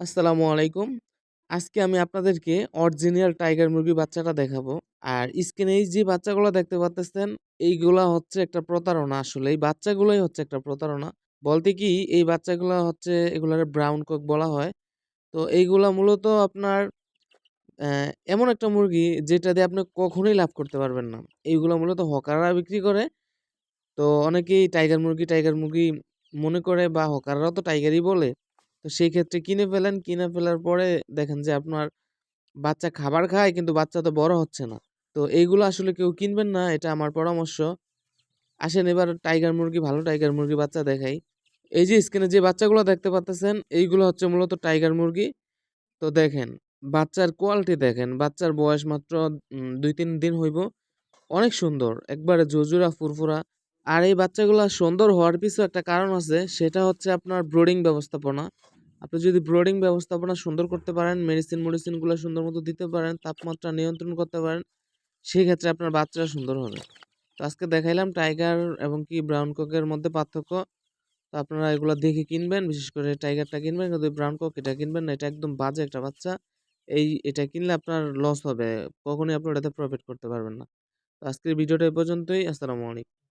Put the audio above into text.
আসসালামু আলাইকুম। আজকে আমি আপনাদেরকে অরিজিনাল টাইগার মুরগির বাচ্চাটা দেখাবো। আর স্ক্রিনে যে বাচ্চাগুলো দেখতে পারতেছেন, এইগুলা হচ্ছে একটা প্রতারণা আসলে। এই বাচ্চাগুলোই হচ্ছে একটা প্রতারণা। বলতে কি এই বাচ্চাগুলা হচ্ছে এগুলারে ব্রাউন কক বলা হয়। তো এইগুলা মূলত আপনার এমন একটা মুরগি যেটা দিয়ে আপনি কখনোই লাভ করতে পারবেন না। এইগুলা মূলত হকাররা বিক্রি করে। তো অনেকেই টাইগার মুরগি, টাইগার মুরগি মনে করে বা হকাররাও তো টাইগারই বলে। তো সেই ক্ষেত্রে কিনে ফেলেন। কিনে ফেলার পরে দেখেন যে আপনার বাচ্চা খাবার খায় কিন্তু বাচ্চা তো বড় হচ্ছে না। তো এইগুলো আসলে কেউ কিনবেন না, এটা আমার পরামর্শ। আসেন এবার টাইগার মুরগি, ভালো টাইগার মুরগি বাচ্চা দেখাই। এই যে স্ক্রিনে যে বাচ্চাগুলো দেখতে পারতেছেন এইগুলো হচ্ছে মূলত টাইগার মুরগি। তো দেখেন, বাচ্চার কোয়ালিটি দেখেন। বাচ্চার বয়স মাত্র দুই ২-৩ দিন হইব। অনেক সুন্দর। একবারে ঝুরঝুরা, ফুরফুরা। আর এই বাচ্চাগুলা সুন্দর হওয়ার পিছু একটা কারণ আছে। সেটা হচ্ছে আপনার ব্রোডিং ব্যবস্থাপনা। আপনি যদি ব্রোডিং ব্যবস্থাপনা সুন্দর করতে পারেন, মেডিসিন মেডিসিনগুলা সুন্দর মতো দিতে পারেন, তাপমাত্রা নিয়ন্ত্রণ করতে পারেন, সেক্ষেত্রে আপনার বাচ্চাটা সুন্দর হবে। তো আজকে দেখাইলাম টাইগার এবং কি ব্রাউন কোকের মধ্যে পার্থক্য। তো আপনারা এগুলো দেখে কিনবেন। বিশেষ করে টাইগারটা কিনবেন কিন্তু ব্রাউন কক এটা কিনবেন না। এটা একদম বাজে একটা বাচ্চা। এই এটা কিনলে আপনার লস হবে। কখনোই আপনি এটাতে প্রফিট করতে পারবেন না। তো আজকের ভিডিওটা এই পর্যন্তই। আসসালামু আলাইকুম।